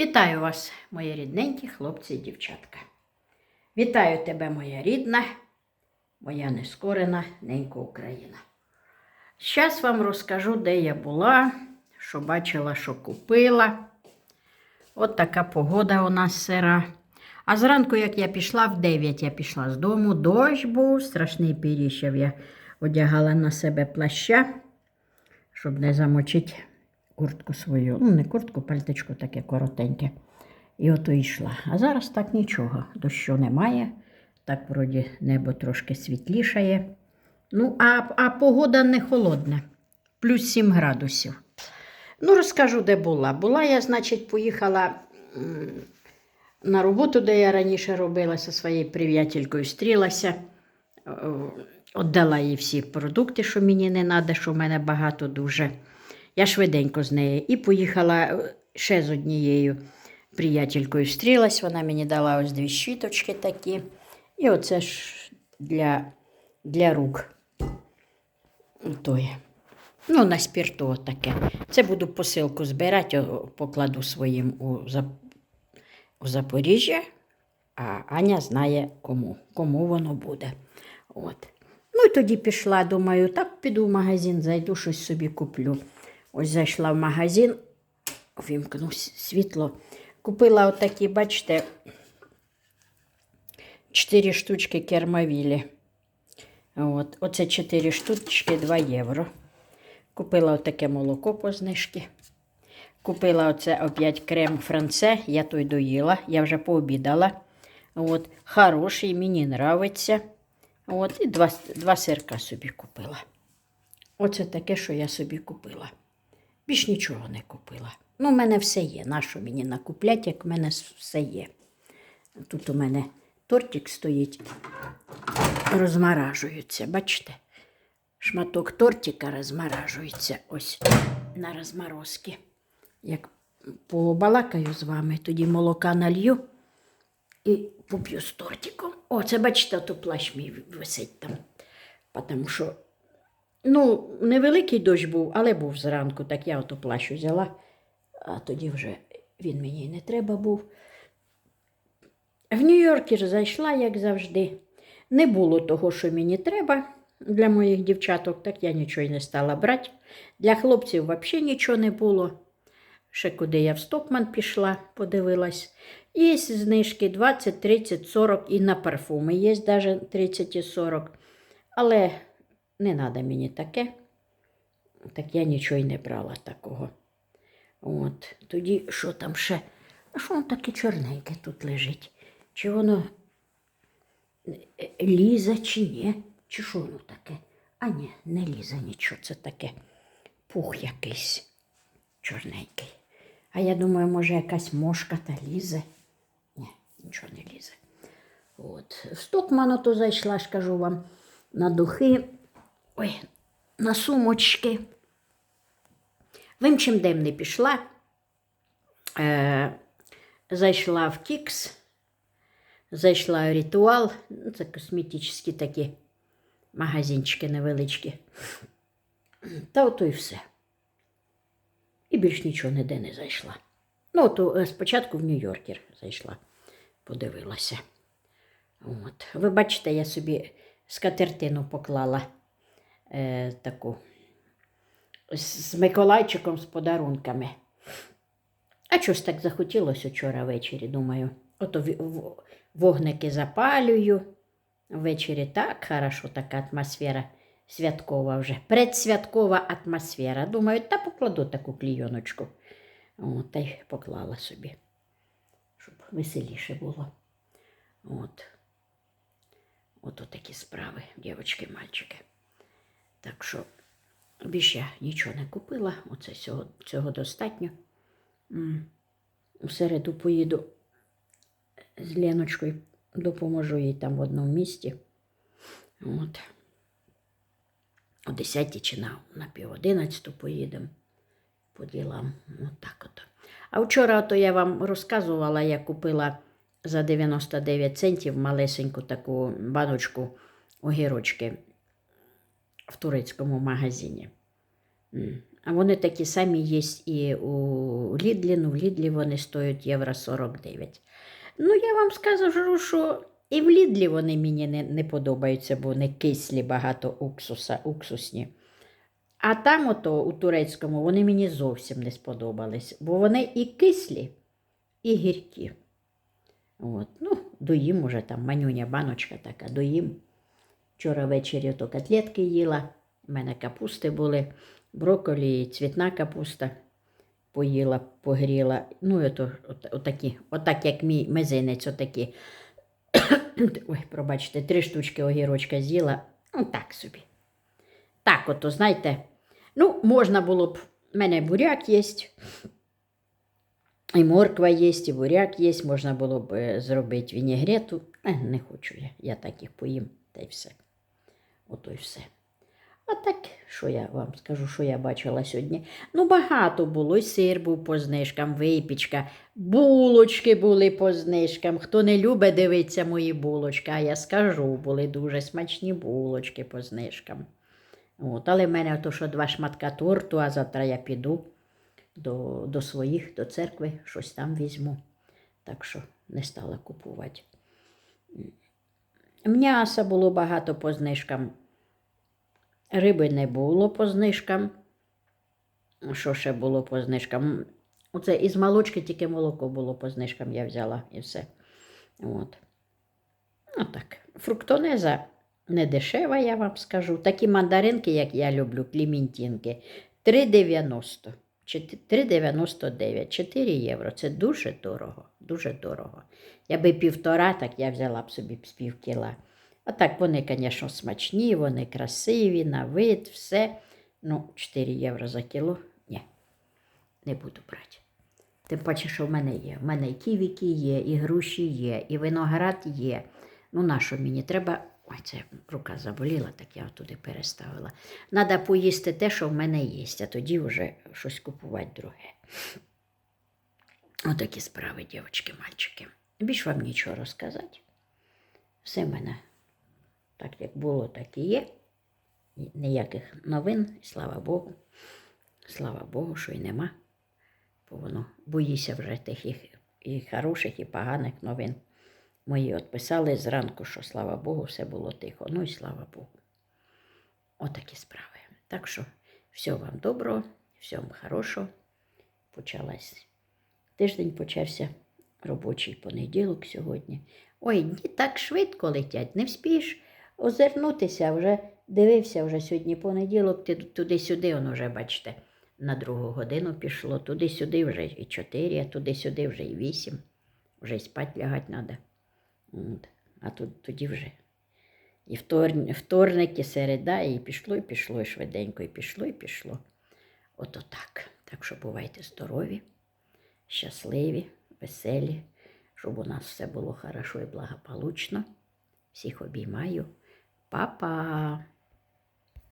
Вітаю вас, мої рідненькі хлопці і дівчатка. Вітаю тебе, моя рідна, моя нескорена ненька Україна. Зараз вам розкажу, де я була, що бачила, що купила. От така погода у нас сира. А зранку, як я пішла, в 9 я пішла з дому, дощ був, страшний піріщав. Я одягала на себе плаща, щоб не замочити куртку свою. Ну, не куртку, пальтичку таке коротеньке. І ото йшла. А зараз так нічого. Дощу немає. Так, вроді, небо трошки світлішає. Ну, а, а погода не холодна. Плюс 7 градусів. Ну, розкажу, де була. Була я, значить, поїхала на роботу, де я раніше робила зі своєю приятелькою, стрілася. Е, Отдала їй всі продукти, що мені не треба, що в мене багато дуже. Я швиденько з нею і поїхала е, ще з однією приятелькою стрілась. Вона мені дала ось дві щіточки такі. І оце ж для, для рук. Той. Ну, на спірту таке. Це буду посилку збирати, покладу своїм у, у Запоріжжя, а Аня знає кому, кому воно буде. От. Ну і тоді пішла, думаю, так піду в магазин, зайду, щось собі куплю. Ось зайшла в магазин, вімкну світло. Купила отакі, бачите, 4 штучки кермавілі. От. Оце 4 штучки 2 євро. Купила отаке молоко по знижці. Купила оце опять крем франце, я той доїла, я вже пообідала. От. Хороший, мені. От. І два, два сирка собі купила. Оце таке, що я собі купила. Більш нічого не купила. Ну, у мене все є. Нащо мені накуплять, як в мене все є. Тут у мене тортик стоїть, розморажується. Бачите? Шматок тортика розморажується ось на розморозки. Як побалакаю з вами, тоді молока налью і поп'ю з тортиком. О, це бачите, то плащ мій висить там. Тому що Ну, невеликий дощ був, але був зранку, так я ото плащ взяла, а тоді вже він мені не треба був. В Нью-Йоркер зайшла, як завжди. Не було того, що мені треба для моїх дівчаток, так я нічого й не стала брати. Для хлопців взагалі нічого не було. Ще куди я в Стокман пішла, подивилась. Є знижки 20, 30, 40 і на парфуми є навіть 30 і 40. Але не треба мені таке. Так я нічого й не брала такого. От. Тоді що там ще? А що воно таке чорненьке тут лежить? Чи воно е, лізе, чи ні? Чи що воно таке? А ні, не лізе нічого, це таке пух якийсь чорненький. А я думаю, може, якась мошка та лізе. Ні, нічого не лізе. От. В Стокману то зайшла, ж кажу вам, на духи, ой, на сумочки. Вим чим дем не пішла. Е, зайшла в Кікс, зайшла в ритуал. Ну, Це косметичні такі магазинчики невеличкі. Та ото і все. І більш нічого ніде не зайшла. Ну, то е, спочатку в Нью-Йоркер зайшла, подивилася. От. Ви бачите, я собі скатертину поклала е, таку з, Миколайчиком з подарунками. А чогось так захотілося вчора ввечері, думаю. Ото вогники запалюю. Ввечері так хорошо, така атмосфера святкова вже. Предсвяткова атмосфера. Думаю, та покладу таку клійоночку. От, та й поклала собі, щоб веселіше було. От. Ото такі справи, дівчатки, мальчики. Так що більше я нічого не купила, оце цього, цього достатньо. У середу поїду з Леночкою, допоможу їй там в одному місті. От. О 10 чи на, на пів 11 поїдемо по ділам. От так от. А вчора то я вам розказувала, я купила за 99 центів малесеньку таку баночку огірочки в турецькому магазині. А вони такі самі є і у Лідлі, ну в Лідлі вони стоять євро 49. Ну, я вам скажу, що і в Лідлі вони мені не, не подобаються, бо вони кислі, багато уксуса, уксусні. А там, ото, у турецькому, вони мені зовсім не сподобались, бо вони і кислі, і гіркі. От. Ну, доїм уже там манюня баночка така, доїм. Вчора ввечері то котлетки їла, у мене капусти були, брокколі, цвітна капуста поїла, погріла. Ну, і то, от, отакі, отак, як мій мизинець, отакі. Ой, пробачте, три штучки огірочка з'їла. Ну, так собі. Так, ото, знаєте, ну, можна було б, в мене буряк є, і морква є, і буряк є, можна було б е, зробити вінігрету. Не хочу я, я так їх поїм, та й все. Ото й все. А так, що я вам скажу, що я бачила сьогодні? Ну, багато було, і сир був по знижкам, випічка, булочки були по знижкам. Хто не любить дивитися мої булочки, а я скажу, були дуже смачні булочки по знижкам. От, але в мене то, що два шматка торту, а завтра я піду до, до своїх, до церкви, щось там візьму. Так що не стала купувати. М'яса було багато по знижкам. Риби не було по знижкам. Що ще було по знижкам? Оце із молочки тільки молоко було по знижкам, я взяла і все. От. Ну так. Фруктонеза не дешева, я вам скажу. Такі мандаринки, як я люблю, кліментінки, 3,90. Чи 3,99, 4 євро. Це дуже дорого, дуже дорого. Я би півтора, так я взяла б собі пів кіла. А так вони, звісно, смачні, вони красиві, на вид, все. Ну, 4 євро за кіло. Ні, не буду брати. Тим паче, що в мене є. В мене і ківіки є, і груші є, і виноград є. Ну, на що мені треба. Ой, це рука заболіла, так я туди переставила. Треба поїсти те, що в мене є, а тоді вже щось купувати друге. Отакі справи, дівчатки, мальчики. Більш вам нічого розказати. Все в мене так, як було, так і є. Ніяких новин, слава Богу. Слава Богу, що й нема. Бо воно боїся вже тих і, і хороших, і поганих новин. Мої відписали зранку, що слава Богу, все було тихо. Ну і слава Богу. Отакі справи. Так що всього вам доброго, всього вам хорошого. Почалась. Тиждень почався робочий понеділок сьогодні. Ой, дні так швидко летять, не вспієш озирнутися, вже дивився вже сьогодні понеділок, ти туди-сюди, воно вже, бачите, на другу годину пішло, туди-сюди вже і чотири, а туди-сюди вже і вісім. Вже й спать лягати треба. От. А тут тоді вже і вторник, вторник, і середа, і пішло, і пішло, і швиденько, і пішло, і пішло. Ото так. Так що бувайте здорові, щасливі, веселі, щоб у нас все було хорошо і благополучно. Всіх обіймаю. Па-па!